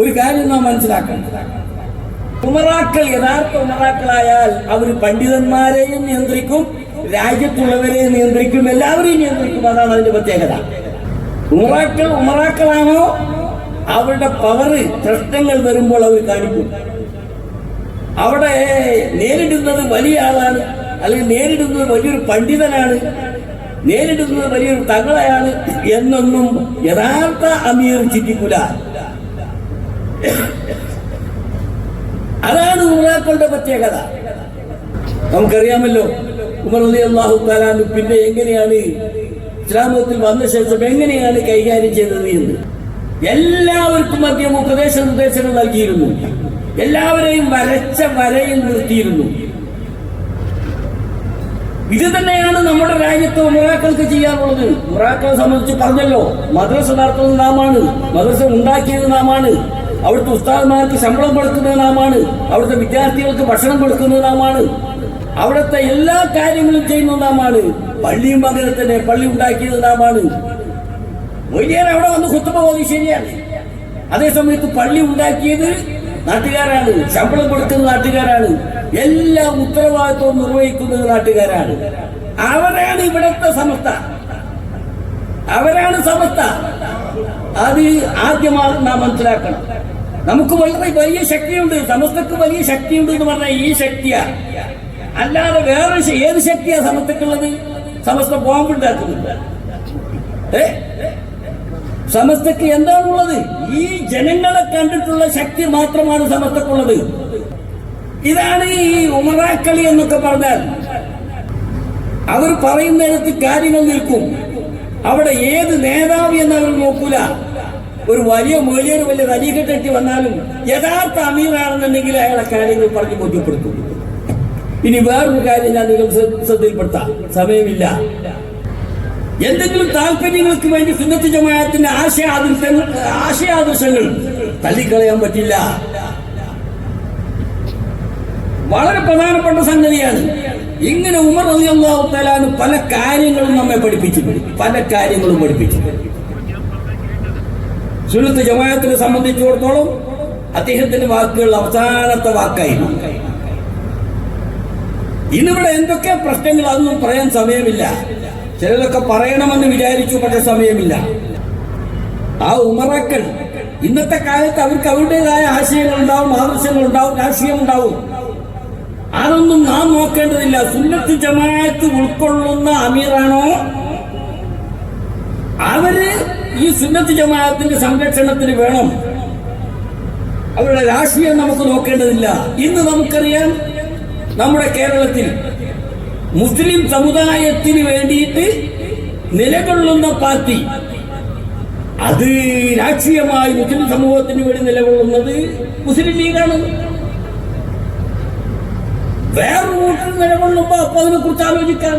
ഒരു കാര്യം നാം മനസ്സിലാക്കണം. ഉമറാക്കൾ യഥാർത്ഥ ഉമറാക്കളായാൽ അവർ പണ്ഡിതന്മാരെയും നിയന്ത്രിക്കും രാജ്യത്തുള്ളവരെയും നിയന്ത്രിക്കും എല്ലാവരെയും നിയന്ത്രിക്കും. അതാണ് അതിന്റെ പ്രത്യേകത. ഉമറാക്കൾ ഉമറാക്കളാണോ? അവരുടെ പവറ് പ്രശ്നങ്ങൾ വരുമ്പോൾ അവർ കാണിക്കും. അവിടെ നേരിടുന്നത് വലിയ ആളാണ് അല്ലെങ്കിൽ നേരിടുന്നത് വലിയൊരു പണ്ഡിതനാണ് നേരിടുന്നത് വലിയൊരു തങ്ങളെയാണ് എന്നൊന്നും യഥാർത്ഥ അമീർ ചിന്തിക്കൂല. അതാണ് ഉമറാക്കളുടെ പ്രത്യേകത. നമുക്കറിയാമല്ലോ ഉമർ അലി അള്ളാഹു താലാന് പിന്നെ എങ്ങനെയാണ് ഇസ്ലാമത്തിൽ വന്ന ശേഷം എങ്ങനെയാണ് കൈകാര്യം ചെയ്തത് എന്ന്. എല്ലാവർക്കും അദ്ദേഹം ഉപദേശ നിർദ്ദേശങ്ങൾ നൽകിയിരുന്നു. എല്ലാവരെയും വരച്ച വരയിൽ നിർത്തിയിരുന്നു. ഇത് തന്നെയാണ് നമ്മുടെ രാജ്യത്ത് ഉമറാക്കൾക്ക് ചെയ്യാനുള്ളത്. ഉമറാക്കളെ സംബന്ധിച്ച് പറഞ്ഞല്ലോ മദ്രസ നടത്തുന്നത് നാമാണ്. മദ്രസ ഉണ്ടാക്കിയത് നാമാണ്. അവിടുത്തെ ഉസ്താദ്മാർക്ക് ശമ്പളം കൊടുക്കുന്നത് നാമാണ്. അവിടുത്തെ വിദ്യാർത്ഥികൾക്ക് ഭക്ഷണം കൊടുക്കുന്നത് നാമാണ്. അവിടുത്തെ എല്ലാ കാര്യങ്ങളും ചെയ്യുന്നത് നാമാണ്. പള്ളിയും അങ്ങനെ തന്നെ പള്ളി ഉണ്ടാക്കിയത് നാമാണ്. അവിടെ വന്ന് കുത്തുമ്പ പോയി ശരിയാണ്. അതേസമയത്ത് പള്ളി ഉണ്ടാക്കിയത് നാട്ടുകാരാണ്. ശമ്പളം കൊടുക്കുന്ന നാട്ടുകാരാണ്. എല്ലാ ഉത്തരവാദിത്വവും നിർവഹിക്കുന്നത് നാട്ടുകാരാണ്. അവരാണ് ഇവിടത്തെ സമസ്ത. അവരാണ് സമസ്ത. അത് ആദ്യമായി നാം മനസ്സിലാക്കണം. നമുക്ക് വളരെ വലിയ ശക്തിയുണ്ട്. സമസ്തക്ക് വലിയ ശക്തിയുണ്ട് എന്ന് പറഞ്ഞാൽ ഈ ശക്തിയാ. അല്ലാതെ വേറെ ഏത് ശക്തിയാ സമസ്തക്കുള്ളത്? സമസ്ത ബോംബുണ്ടാക്കുന്നുണ്ട് ഏ? സമസ്തക്ക് എന്താണുള്ളത്? ഈ ജനങ്ങളെ കണ്ടിട്ടുള്ള ശക്തി മാത്രമാണ് സമസ്തക്കുള്ളത്. ഇതാണ് ഈ ഉമറാക്കളി എന്നൊക്കെ പറഞ്ഞാൽ. അവർ പറയുന്നിടത്ത് കാര്യങ്ങൾ നിൽക്കും. അവിടെ ഏത് നേതാവ് എന്ന് അവർ നോക്കൂല. ഒരു വലിയ മൊഴിയൊരു വലിയ തലീകെട്ടി വന്നാലും യഥാർത്ഥ അമീറാണെന്നുണ്ടെങ്കിൽ അയാളെ കാര്യങ്ങൾ പറഞ്ഞു ബോധ്യപ്പെടുത്തും. ഇനി വേറൊരു കാര്യം ഞാൻ നിങ്ങൾ ശ്രദ്ധ- ശ്രദ്ധയിൽപ്പെടുത്താം. സമയമില്ല. എന്തെങ്കിലും താല്പര്യങ്ങൾക്ക് വേണ്ടി സുന്നത്ത് ജമായത്തിന്റെ ആശയാദർശങ്ങൾ ആശയാദർശങ്ങൾ തള്ളിക്കളയാൻ പറ്റില്ല. വളരെ പ്രധാനപ്പെട്ട സംഗതിയാണ്. ഇങ്ങനെ ഉമർ റളിയല്ലാഹു തആലാന് പല കാര്യങ്ങളും നമ്മെ പഠിപ്പിച്ചു പല കാര്യങ്ങളും പഠിപ്പിച്ചിട്ടുണ്ട്. സുന്നത്ത് ജമാഅത്തിനെ സംബന്ധിച്ചിടത്തോളം അദ്ദേഹത്തിന്റെ വാക്കുകൾ അവസാനത്തെ വാക്കായി ഇന്നിവിടെ എന്തൊക്കെ പ്രശ്നങ്ങൾ അതൊന്നും പറയാൻ സമയമില്ല. ചിലതൊക്കെ പറയണമെന്ന് വിചാരിച്ചു പക്ഷെ സമയമില്ല. ആ ഉമറാക്കൾ ഇന്നത്തെ കാലത്ത് അവർക്ക് അവരുടേതായ ആശയങ്ങൾ ഉണ്ടാവും ആദർശങ്ങൾ ഉണ്ടാവും രാഷ്ട്രീയം ഉണ്ടാവും. അതൊന്നും നാം നോക്കേണ്ടതില്ല. സുന്നത്ത് ജമാഅത്ത് ഉൾക്കൊള്ളുന്ന അമീറാണോ? അവർ ഈ സുന്നത്ത് ജമാഅത്തിന്റെ സംരക്ഷണത്തിന് വേണം. അവരുടെ രാഷ്ട്രീയം നമുക്ക് നോക്കേണ്ടതില്ല. ഇന്ന് നമുക്കറിയാം നമ്മുടെ കേരളത്തിൽ മുസ്ലിം സമുദായത്തിന് വേണ്ടിയിട്ട് നിലകൊള്ളുന്ന പാർട്ടി. അത് രാഷ്ട്രീയമായി മുസ്ലിം സമൂഹത്തിന് വേണ്ടി നിലകൊള്ളുന്നത് മുസ്ലിം ലീഗാണ്. വേറെ കൂട്ടർ നിലകൊള്ളുമ്പോ അപ്പൊ അതിനെ കുറിച്ച് ആലോചിക്കാം.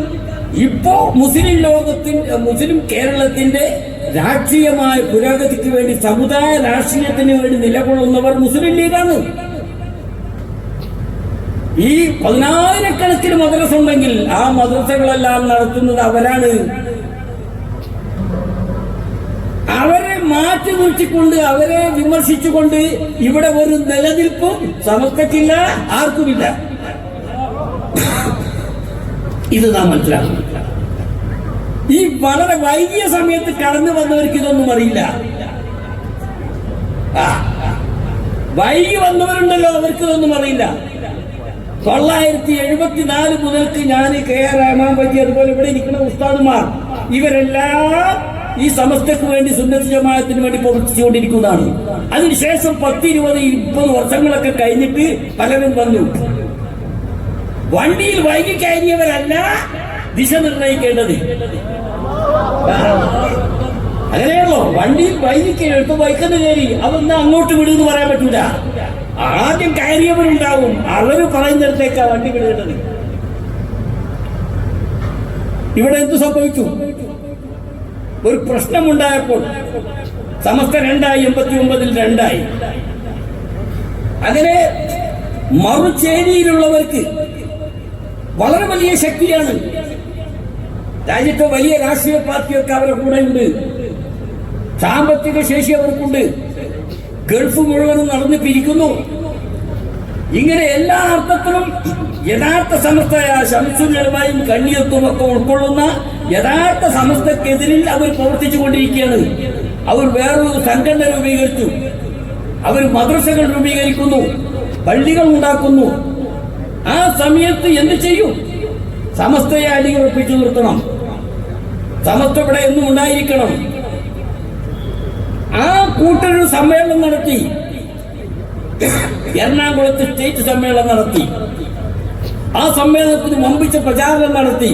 ഇപ്പോ മുസ്ലിം ലോകത്തിന്റെ മുസ്ലിം കേരളത്തിന്റെ രാഷ്ട്രീയമായ പുരോഗതിക്ക് വേണ്ടി സമുദായ രാഷ്ട്രീയത്തിന് വേണ്ടി നിലകൊള്ളുന്നവർ മുസ്ലിം ലീഗാണ്. ഈ പതിനായിരക്കണക്കിന് മദ്രസ ഉണ്ടെങ്കിൽ ആ മദ്രസകളെല്ലാം നടത്തുന്നത് അവരാണ്. അവരെ മാറ്റി നിർത്തിക്കൊണ്ട് അവരെ വിമർശിച്ചുകൊണ്ട് ഇവിടെ ഒരു നിലനിൽപ്പും സമസ്തക്കില്ല ആർക്കുമില്ല. ഇത് നാം മനസ്സിലാക്കണം. ഈ വളരെ വൈകിയ സമയത്ത് കടന്നു വന്നവർക്ക് ഇതൊന്നും അറിയില്ല. വൈകി വന്നവരുണ്ടല്ലോ അവർക്ക് ഇതൊന്നും അറിയില്ല. തൊള്ളായിരത്തി എഴുപത്തിനാല് മുതൽക്ക് ഞാൻ കെ ആർ റഹ്മാൻ പറ്റി അതുപോലെ ഇവിടെ ഇരിക്കുന്ന ഉസ്താദുമാർ ഇവരെല്ലാം ഈ സമസ്തക്ക് വേണ്ടി സുന്നത്ത് ജമാഅത്തിന് വേണ്ടി പ്രവർത്തിച്ചുകൊണ്ടിരിക്കുന്നതാണ്. അതിനുശേഷം പത്ത് ഇരുപത് മുപ്പത് വർഷങ്ങളൊക്കെ കഴിഞ്ഞിട്ട് പലരും വന്നു. വണ്ടിയിൽ വൈകി കയറിയവരല്ല ദിശ നിർണയിക്കേണ്ടത് അങ്ങനെയാണല്ലോ. വണ്ടിയിൽ വൈകി എടുത്ത് ബൈക്കെന്ന് കയറി. അതൊന്ന് അങ്ങോട്ട് വിടുമെന്ന് പറയാൻ പറ്റൂല. ആദ്യം കയറിയവരുണ്ടാവും. അവർ പറയുന്നിടത്തേക്കാ വണ്ടി വിടേണ്ടത് ഇവിടെ എന്ത് സംഭവിച്ചു? ഒരു പ്രശ്നമുണ്ടായപ്പോൾ സമസ്ത രണ്ടായി എൺപത്തി ഒമ്പതിൽ രണ്ടായി. അങ്ങനെ മറുചേരിയിലുള്ളവർക്ക് വളരെ വലിയ ശക്തിയാണ് രാജ്യത്തെ വലിയ രാഷ്ട്രീയ പാർട്ടിയൊക്കെ അവരുടെ കൂടെ ഉണ്ട്. സാമ്പത്തിക ശേഷി അവർക്കുണ്ട്. ഗൾഫ് മുഴുവനും നടന്നു പിരിക്കുന്നു. ഇങ്ങനെ എല്ലാ അർത്ഥത്തിലും യഥാർത്ഥ സമസ്ത ശംസുകളുമായും കണ്ണിയത്തും ഒക്കെ ഉൾക്കൊള്ളുന്ന യഥാർത്ഥ സമസ്തക്കെതിരിൽ അവർ പ്രവർത്തിച്ചു കൊണ്ടിരിക്കുകയാണ്. അവർ വേറൊരു സംഘടന രൂപീകരിച്ചു. അവർ മദ്രസകൾ രൂപീകരിക്കുന്നു. പള്ളികൾ ഉണ്ടാക്കുന്നു. ആ സമയത്ത് എന്ത് ചെയ്യും? സമസ്തയെ അടിയുറപ്പിച്ചു നിർത്തണം. സമസ്ത ഇവിടെ എന്നും ഉണ്ടായിരിക്കണം. ആ കൂട്ടൊരു സമ്മേളനം നടത്തി. എറണാകുളത്ത് സ്റ്റേറ്റ് സമ്മേളനം നടത്തി. ആ സമ്മേളനത്തിന് മുമ്പിച്ച പ്രചാരണം നടത്തി.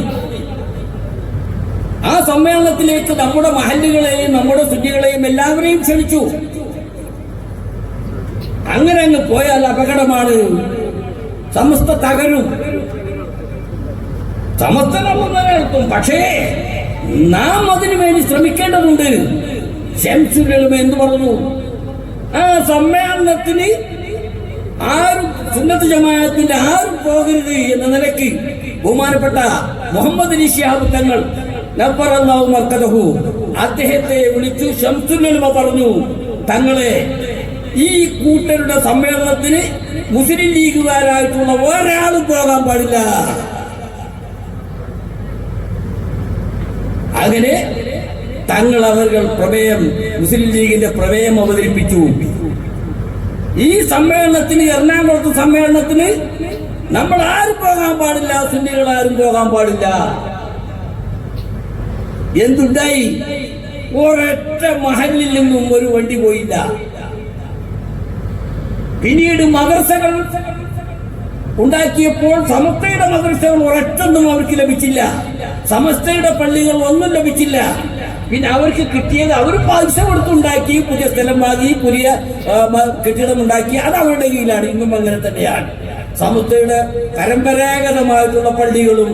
ആ സമ്മേളനത്തിലേക്ക് നമ്മുടെ മഹല്ലുകളെയും നമ്മുടെ സുന്നികളെയും എല്ലാവരെയും ക്ഷണിച്ചു. അങ്ങനെ അങ്ങ് പോയാൽ അപകടമാണ്. സമസ്ത തകരും. സമസ്ത നമ്മൾ നിലനിർത്തും. പക്ഷേ നാം അതിനു വേണ്ടി ശ്രമിക്കേണ്ടതുണ്ട്. എന്ന് പറഞ്ഞു. ആ സമ്മേളനത്തിന് ആരും സുന്നത്ത് ജമാഅത്തിന്റെ ആരും പോകരുത് എന്ന നിലയ്ക്ക് ബഹുമാനപ്പെട്ട മുഹമ്മദ് ശിഹാബ് തങ്ങൾ അദ്ദേഹത്തെ വിളിച്ചു ശംസുലമ പറഞ്ഞു തങ്ങളെ ഈ കൂട്ടരുടെ സമ്മേളനത്തിന് മുസ്ലിം ലീഗുകാരായിട്ടുള്ള ഒരാളും പോകാൻ പാടില്ല. അങ്ങനെ തങ്ങൾ അവർ പ്രമേയം മുസ്ലിം ലീഗിന്റെ പ്രമേയം അവതരിപ്പിച്ചു. ഈ സമ്മേളനത്തിന് എറണാകുളത്ത് സമ്മേളനത്തിന് നമ്മൾ ആരും പോകാൻ പാടില്ല സുന്നികൾ ആരും പോകാൻ പാടില്ല. എന്തുണ്ടായി? ഒരൊറ്റ മഹലിൽ നിന്നും ഒരു വണ്ടി പോയില്ല. പിന്നീട് മദർസകൾ ഉണ്ടാക്കിയപ്പോൾ സമസ്തയുടെ മദ്രസകൾ ഒരൊറ്റൊന്നും അവർക്ക് ലഭിച്ചില്ല. സമസ്തയുടെ പള്ളികൾ ഒന്നും ലഭിച്ചില്ല. പിന്നെ അവർക്ക് കിട്ടിയത് അവർ പൈസ കൊടുത്തുണ്ടാക്കി പുതിയ സ്ഥലം വാങ്ങി പുതിയ കെട്ടിടം ഉണ്ടാക്കി. അത് അവരുടെ കീഴിലാണ് ഇന്നും അങ്ങനെ തന്നെയാണ്. സമസ്തയുടെ പരമ്പരാഗതമായിട്ടുള്ള പള്ളികളും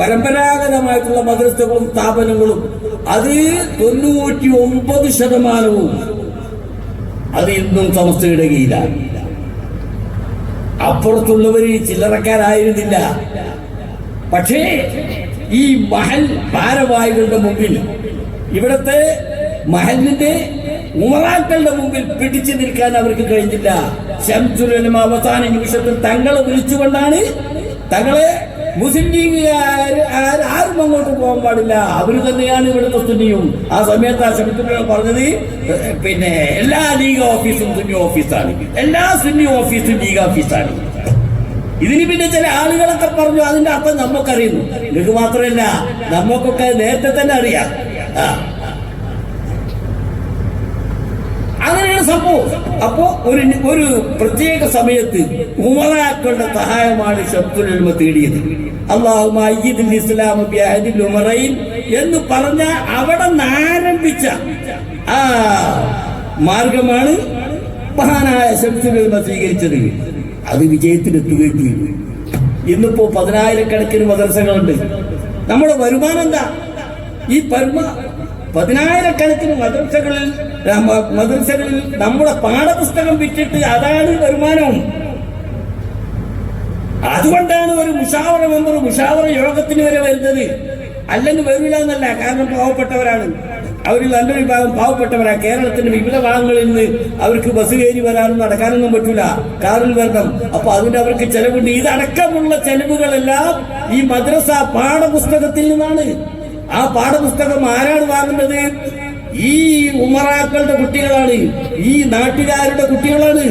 പരമ്പരാഗതമായിട്ടുള്ള മദ്രസകളും സ്ഥാപനങ്ങളും അത് തൊണ്ണൂറ്റി ഒമ്പത് ശതമാനവും അത് ഇന്നും സമസ്തയുടെ കീഴിലാണ് അപ്പുറത്തുള്ളവര് ചില്ലറക്കാരായിരുന്നില്ല. പക്ഷേ ഈ മഹൽ ഭാരവാഹികളുടെ മുമ്പിൽ ഇവിടത്തെ മഹലിന്റെ ഉമറാക്കളുടെ മുമ്പിൽ പിടിച്ചു നിൽക്കാൻ അവർക്ക് കഴിഞ്ഞില്ല. ശംസുരനും അവസാന നിമിഷത്തിൽ തങ്ങളെ വിളിച്ചുകൊണ്ടാണ് തങ്ങളെ മുസ്ലിം ലീഗ് ആര് അങ്ങോട്ട് പോകാൻ പാടില്ല. അവർ തന്നെയാണ് ഇവിടുത്തെ സുന്നിയും ആ സമയത്ത് ആ ശംസുലം പറഞ്ഞത് പിന്നെ എല്ലാ ലീഗ് ഓഫീസും സുന്നി ഓഫീസാണ്. എല്ലാ സുന്നി ഓഫീസും ലീഗ് ഓഫീസാണ്. ഇതിന് പിന്നെ ചില ആളുകളൊക്കെ പറഞ്ഞു അതിന്റെ അർത്ഥം നമുക്കറിയുന്നു. നിങ്ങൾക്ക് മാത്രമല്ല നമുക്കൊക്കെ നേരത്തെ തന്നെ അറിയാം. ആ. അങ്ങനെയാണ് സംഭവം അപ്പോ ഒരു ഒരു പ്രത്യേക സമയത്ത് ഉമറാക്കളുടെ സഹായമാണ് ഷബ്ദുൽ തേടിയത്. അള്ളാഹു ഇസ്ലാം ഉമറൈൻ എന്ന് പറഞ്ഞ അവിടെ നിന്ന് ആരംഭിച്ച ആ മാർഗമാണ് മഹാനായ ശബ്ദുലുമ സ്വീകരിച്ചത്. അത് വിജയത്തിലെത്തുകയും ചെയ്തു. ഇന്നിപ്പോ പതിനായിരക്കണക്കിന് മദർസകളുണ്ട് നമ്മുടെ വരുമാനം എന്താ? ഈ പരമ പതിനായിരക്കണക്കിന് മദ്രസകളിൽ മദ്രസകളിൽ നമ്മുടെ പാഠപുസ്തകം വിറ്റിട്ട് അതാണ് വരുമാനം. അതുകൊണ്ടാണ് ഒരു മുഷാവറ മെമ്പർ മുഷാവറ യോഗത്തിന് വരെ വരുന്നത്. അല്ലെങ്കിൽ വരില്ല എന്നല്ല കാരണം പാവപ്പെട്ടവരാണ്. അവരിൽ നല്ലൊരു വിഭാഗം പാവപ്പെട്ടവരാ. കേരളത്തിന്റെ വിവിധ ഭാഗങ്ങളിൽ നിന്ന് അവർക്ക് ബസ് കയറി വരാനും നടക്കാനൊന്നും പറ്റൂല. കാറിൽ വരണം. അപ്പൊ അതിന് അവർക്ക് ചെലവുണ്ട്. ഇതടക്കമുള്ള ചെലവുകളെല്ലാം ഈ മദ്രസ പാഠപുസ്തകത്തിൽ നിന്നാണ്. ആ പാഠപുസ്തകം ആരാണ് വാങ്ങുന്നത്? ഈ ഉമറാക്കളുടെ കുട്ടികളാണ്. ഈ നാട്ടുകാരുടെ കുട്ടികളാണ്.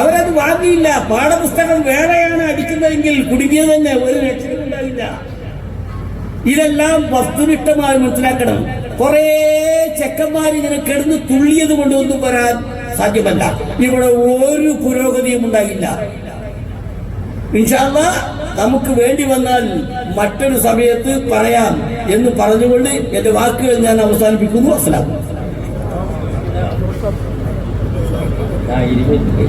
അവരത് വാങ്ങിയില്ല. പാഠപുസ്തകം വേറെയാണ് അടിക്കുന്നതെങ്കിൽ കുടുങ്ങിയത് തന്നെ. ഒരു രക്ഷയും ഉണ്ടാവില്ല. ഇതെല്ലാം വസ്തുനിഷ്ഠമായി മനസ്സിലാക്കണം. കുറെ ചെക്കന്മാർ ഇങ്ങനെ കിടന്ന് തുള്ളിയത് കൊണ്ടൊന്നും വരാൻ സാധ്യമല്ല. ഇവിടെ ഒരു പുരോഗതിയും ഉണ്ടായില്ല ഇൻഷാല്ല നമുക്ക് വേണ്ടി വന്നാൽ മറ്റൊരു സമയത്ത് പറയാം എന്ന് പറഞ്ഞുകൊണ്ട് എന്റെ വാക്കുകൾ ഞാൻ അവസാനിപ്പിക്കുന്നു. അസ്സലാം ആ ഇരുപത്തി.